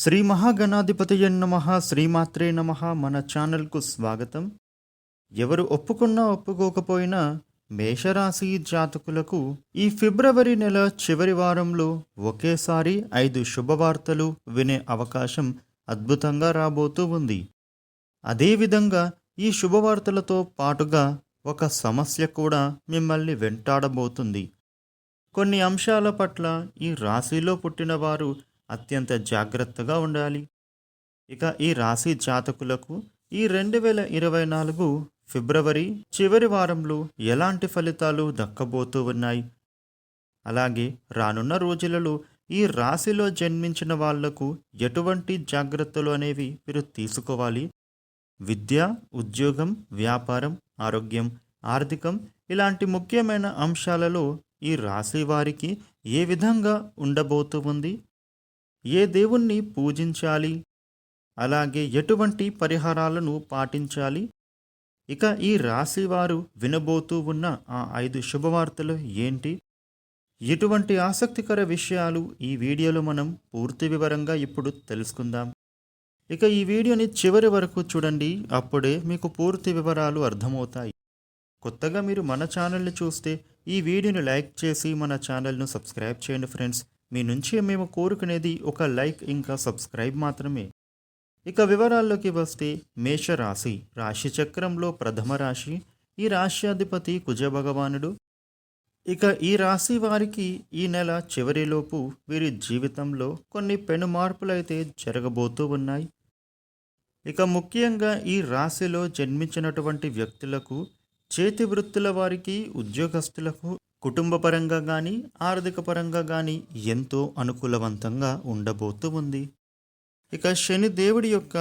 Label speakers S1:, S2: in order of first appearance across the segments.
S1: శ్రీ మహాగణాధిపతయ నమ శ్రీమాత్రే నమ మన ఛానల్కు స్వాగతం. ఎవరు ఒప్పుకున్నా ఒప్పుకోకపోయినా మేషరాశి జాతకులకు ఈ ఫిబ్రవరి నెల చివరి వారంలో ఒకేసారి ఐదు శుభవార్తలు వినే అవకాశం అద్భుతంగా రాబోతూ ఉంది. అదేవిధంగా ఈ శుభవార్తలతో పాటుగా ఒక సమస్య కూడా మిమ్మల్ని వెంటాడబోతుంది. కొన్ని అంశాల పట్ల ఈ రాశిలో పుట్టిన వారు అత్యంత జాగ్రత్తగా ఉండాలి. ఇక ఈ రాశి జాతకులకు ఈ రెండు వేల ఇరవై నాలుగు ఫిబ్రవరి చివరి వారంలో ఎలాంటి ఫలితాలు దక్కబోతూ ఉన్నాయి? అలాగే రానున్న రోజులలో ఈ రాశిలో జన్మించిన వాళ్ళకు ఎటువంటి జాగ్రత్తలు అనేవి మీరు తీసుకోవాలి? విద్య ఉద్యోగం వ్యాపారం ఆరోగ్యం ఆర్థికం ఇలాంటి ముఖ్యమైన అంశాలలో ఈ రాశి వారికి ఏ విధంగా ఉండబోతూ ఉంది? ఏ దేవుణ్ణి పూజించాలి? అలాగే ఎటువంటి పరిహారాలను పాటించాలి? ఇక ఈ రాశివారు వినబోతూ ఉన్న ఆ ఐదు శుభవార్తలు ఏంటి? ఎటువంటి ఆసక్తికర విషయాలు ఈ వీడియోలో మనం పూర్తి వివరంగా ఇప్పుడు తెలుసుకుందాం. ఇక ఈ వీడియోని చివరి వరకు చూడండి అప్పుడే మీకు పూర్తి వివరాలు అర్థమవుతాయి. కొత్తగా మీరు మన ఛానల్ని చూస్తే ఈ వీడియోని లైక్ చేసి మన ఛానల్ను సబ్స్క్రైబ్ చేయండి ఫ్రెండ్స్. మీ నుంచి మేము కోరుకునేది ఒక లైక్ ఇంకా సబ్స్క్రైబ్ మాత్రమే. ఇక వివరాల్లోకి వస్తే మేషరాశి. రాశి చక్రంలో ప్రథమ రాశి. ఈ రాశ్యాధిపతి కుజ భగవానుడు ఇక ఈ రాశి వారికి ఈ నెల చివరిలోపు వీరి జీవితంలో కొన్ని పెను మార్పులైతే జరగబోతూ ఉన్నాయి. ఇక ముఖ్యంగా ఈ రాశిలో జన్మించినటువంటి వ్యక్తులకు చేతి వృత్తుల వారికి ఉద్యోగస్తులకు కుటుంబ పరంగా కానీ ఆర్థిక పరంగా కానీ ఎంతో అనుకూలవంతంగా ఉండబోతూ ఉంది. ఇక శని దేవుడి యొక్క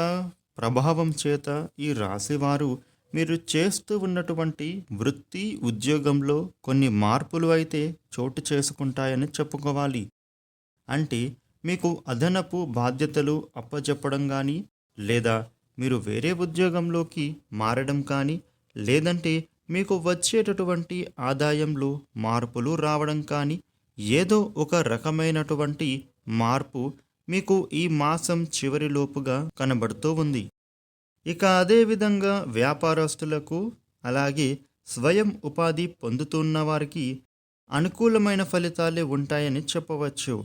S1: ప్రభావం చేత ఈ రాశివారు మీరు చేస్తూ ఉన్నటువంటి వృత్తి ఉద్యోగంలో కొన్ని మార్పులు అయితే చోటు చేసుకుంటాయని చెప్పుకోవాలి. అంటే మీకు అదనపు బాధ్యతలు అప్పచెప్పడం కానీ లేదా మీరు వేరే ఉద్యోగంలోకి మారడం కానీ లేదంటే మీకు వచ్చేటటువంటి ఆదాయంలో మార్పులు రావడం కానీ ఏదో ఒక రకమైనటువంటి మార్పు మీకు ఈ మాసం చివరిలోపుగా కనబడుతూ ఉంది. ఇక అదేవిధంగా వ్యాపారస్తులకు అలాగే స్వయం ఉపాధి పొందుతున్న వారికి అనుకూలమైన ఫలితాలే ఉంటాయని చెప్పవచ్చు.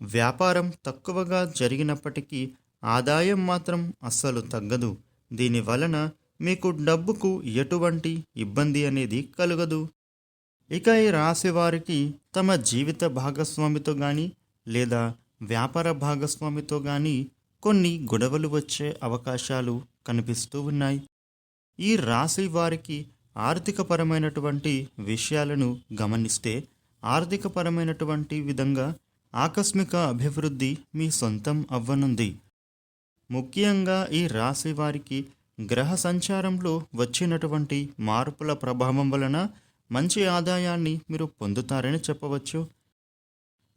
S1: వ్యాపారం తక్కువగా జరిగినప్పటికీ ఆదాయం మాత్రం అస్సలు తగ్గదు. దీని వలన మీకు డబ్బుకు ఎటువంటి ఇబ్బంది అనేది కలగదు. ఇక ఈ రాశి వారికి తమ జీవిత భాగస్వామితో కానీ లేదా వ్యాపార భాగస్వామితో కానీ కొన్ని గొడవలు వచ్చే అవకాశాలు కనిపిస్తూ ఉన్నాయి. ఈ రాశి వారికి ఆర్థికపరమైనటువంటి విషయాలను గమనిస్తే ఆర్థికపరమైనటువంటి విధంగా ఆకస్మిక అభివృద్ధి మీ సొంతం అవ్వనుంది. ముఖ్యంగా ఈ రాశి వారికి గ్రహ సంచారంలో వచ్చినటువంటి మార్పుల ప్రభావం వలన మంచి ఆదాయాన్ని మీరు పొందుతారని చెప్పవచ్చు.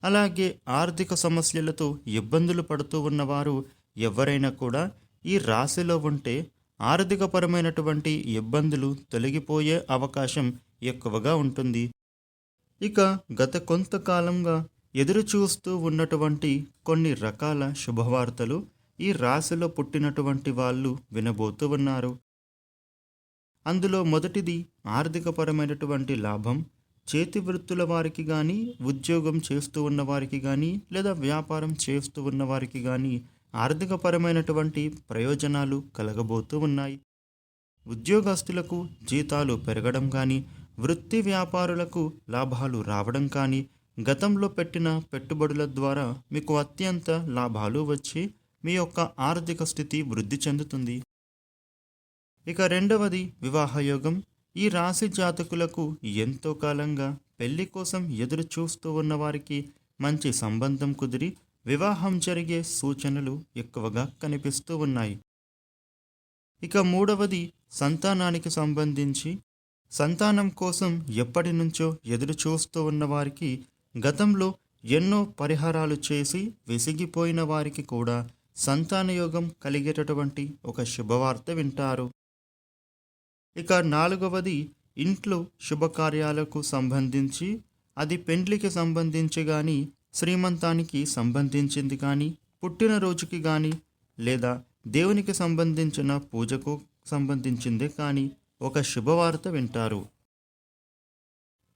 S1: అలాగే ఆర్థిక సమస్యలతో ఇబ్బందులు పడుతూ ఉన్నవారు ఎవరైనా కూడా ఈ రాశిలో ఉంటే ఆర్థికపరమైనటువంటి ఇబ్బందులు తొలగిపోయే అవకాశం ఎక్కువగా ఉంటుంది. ఇక గత కొంతకాలంగా ఎదురు చూస్తూ ఉన్నటువంటి కొన్ని రకాల శుభవార్తలు ఈ రాశిలో పుట్టినటువంటి వాళ్ళు వినబోతూ ఉన్నారు. అందులో మొదటిది ఆర్థికపరమైనటువంటి లాభం. చేతి వృత్తుల వారికి కానీ ఉద్యోగం చేస్తూ ఉన్న వారికి కానీ లేదా వ్యాపారం చేస్తూ ఉన్న వారికి కానీ ఆర్థికపరమైనటువంటి ప్రయోజనాలు కలగబోతూ ఉన్నాయి. ఉద్యోగస్తులకు జీతాలు పెరగడం కానీ వృత్తి వ్యాపారులకు లాభాలు రావడం కానీ గతంలో పెట్టిన పెట్టుబడుల ద్వారా మీకు అత్యంత లాభాలు వచ్చి మీ యొక్క ఆర్థిక స్థితి వృద్ధి చెందుతుంది. ఇక రెండవది వివాహయోగం ఈ రాశి జాతకులకు ఎంతో కాలంగా పెళ్ళి కోసం ఎదురు చూస్తూ ఉన్న వారికి మంచి సంబంధం కుదిరి వివాహం జరిగే సూచనలు ఎక్కువగా కనిపిస్తూ ఉన్నాయి. ఇక మూడవది సంతానానికి సంబంధించి. సంతానం కోసం ఎప్పటి నుంచో ఎదురు చూస్తూ ఉన్న వారికి గతంలో ఎన్నో పరిహారాలు చేసి విసిగిపోయిన వారికి కూడా సంతానయోగం కలిగేటటువంటి ఒక శుభవార్త వింటారు. ఇక నాలుగవది ఇంట్లో శుభకార్యాలకు సంబంధించి అది పెండ్లికి సంబంధించి కానీ శ్రీమంతానికి సంబంధించింది కానీ పుట్టినరోజుకి కానీ లేదా దేవునికి సంబంధించిన పూజకు సంబంధించిందే కానీ ఒక శుభవార్త వింటారు.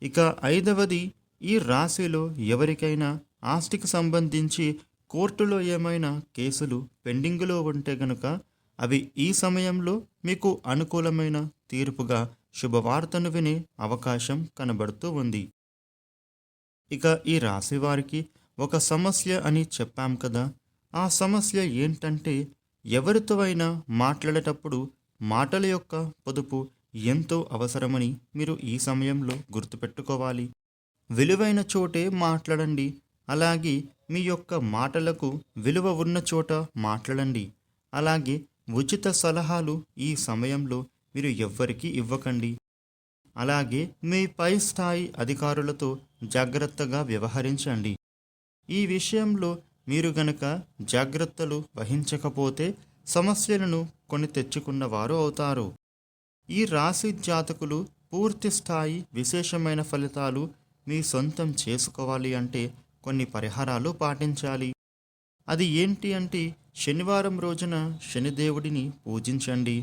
S1: ఇక ఐదవది ఈ రాశిలో ఎవరికైనా ఆస్తికి సంబంధించి కోర్టులో ఏమైనా కేసులు పెండింగులో ఉంటే గనుక అవి ఈ సమయంలో మీకు అనుకూలమైన తీర్పుగా శుభవార్తను వినే అవకాశం కనబడుతూ ఉంది. ఇక ఈ రాశి వారికి ఒక సమస్య అని చెప్పాం కదా ఆ సమస్య ఏంటంటే ఎవరితో అయినా మాట్లాడేటప్పుడు మాటల యొక్క పొదుపు ఎంతో అవసరమని మీరు ఈ సమయంలో గుర్తుపెట్టుకోవాలి. విలువైన చోటే మాట్లాడండి. అలాగే మీ యొక్క మాటలకు విలువ ఉన్న చోట మాట్లాడండి. అలాగే ఉచిత సలహాలు ఈ సమయంలో మీరు ఎవ్వరికీ ఇవ్వకండి. అలాగే మీ పై స్థాయి అధికారులతో జాగ్రత్తగా వ్యవహరించండి. ఈ విషయంలో మీరు గనక జాగ్రత్తలు వహించకపోతే సమస్యలను కొని తెచ్చుకున్న వారు అవుతారు. ఈ రాశి జాతకులు పూర్తి స్థాయి విశేషమైన ఫలితాలు మీ సొంతం చేసుకోవాలి అంటే కొన్ని పరిహారాలు పాటించాలి. అది ఏంటి అంటే శనివారం రోజున శనిదేవుడిని పూజించండి.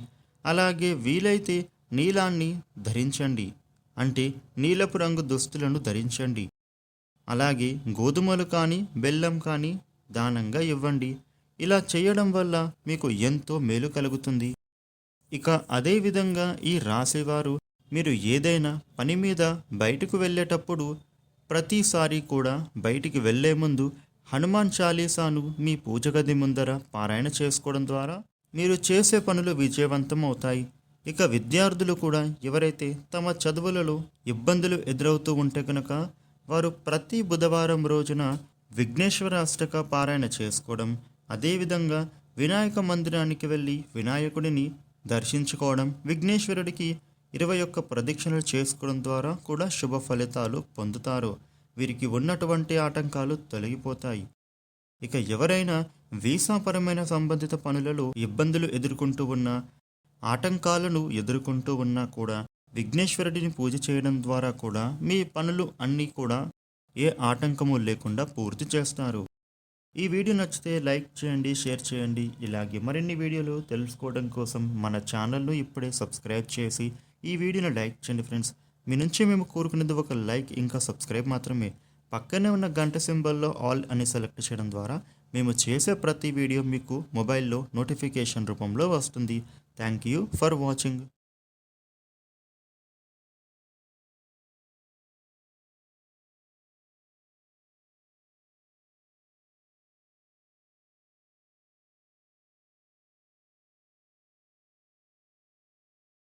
S1: అలాగే వీలైతే నీలాన్ని ధరించండి. అంటే నీలపు రంగు దుస్తులను ధరించండి. అలాగే గోధుమలు కానీ బెల్లం కానీ దానంగా ఇవ్వండి. ఇలా చేయడం వల్ల మీకు ఎంతో మేలు కలుగుతుంది. ఇక అదేవిధంగా ఈ రాశివారు మీరు ఏదైనా పని మీద బయటకు వెళ్ళేటప్పుడు ప్రతిసారి కూడా బయటికి వెళ్ళే ముందు హనుమాన్ చాలీసాను మీ పూజ గది ముందర పారాయణ చేసుకోవడం ద్వారా మీరు చేసే పనులు విజయవంతం అవుతాయి ఇక విద్యార్థులు కూడా ఎవరైతే తమ చదువులలో ఇబ్బందులు ఎదురవుతూ ఉంటే కనుక వారు ప్రతి బుధవారం రోజున విఘ్నేశ్వర అష్టక పారాయణ చేసుకోవడం అదేవిధంగా వినాయక మందిరానికి వెళ్ళి వినాయకుడిని దర్శించుకోవడం విఘ్నేశ్వరుడికి ఇరవై ఒక్క ప్రదక్షిణలు చేసుకోవడం ద్వారా కూడా శుభ ఫలితాలు పొందుతారు. వీరికి ఉన్నటువంటి ఆటంకాలు తొలగిపోతాయి. ఇక ఎవరైనా వీసాపరమైన సంబంధిత పనులలో ఇబ్బందులు ఎదుర్కొంటూ ఉన్నా ఆటంకాలను ఎదుర్కొంటూ ఉన్నా కూడా విఘ్నేశ్వరుడిని పూజ చేయడం ద్వారా కూడా మీ పనులు అన్నీ కూడా ఏ ఆటంకము లేకుండా పూర్తి చేస్తారు. ఈ వీడియో నచ్చితే లైక్ చేయండి షేర్ చేయండి. ఇలాగే మరిన్ని వీడియోలు తెలుసుకోవడం కోసం మన ఛానల్ను ఇప్పుడే సబ్స్క్రైబ్ చేసి ఈ వీడియోని లైక్ చేయండి ఫ్రెండ్స్. మీ నుంచి మేము కోరుకునేది ఒక లైక్ ఇంకా సబ్స్క్రైబ్ మాత్రమే. పక్కనే ఉన్న గంట సింబల్లో ఆల్ అని సెలెక్ట్ చేయడం ద్వారా మేము చేసే ప్రతి వీడియో మీకు మొబైల్లో నోటిఫికేషన్ రూపంలో వస్తుంది. Thank you for watching.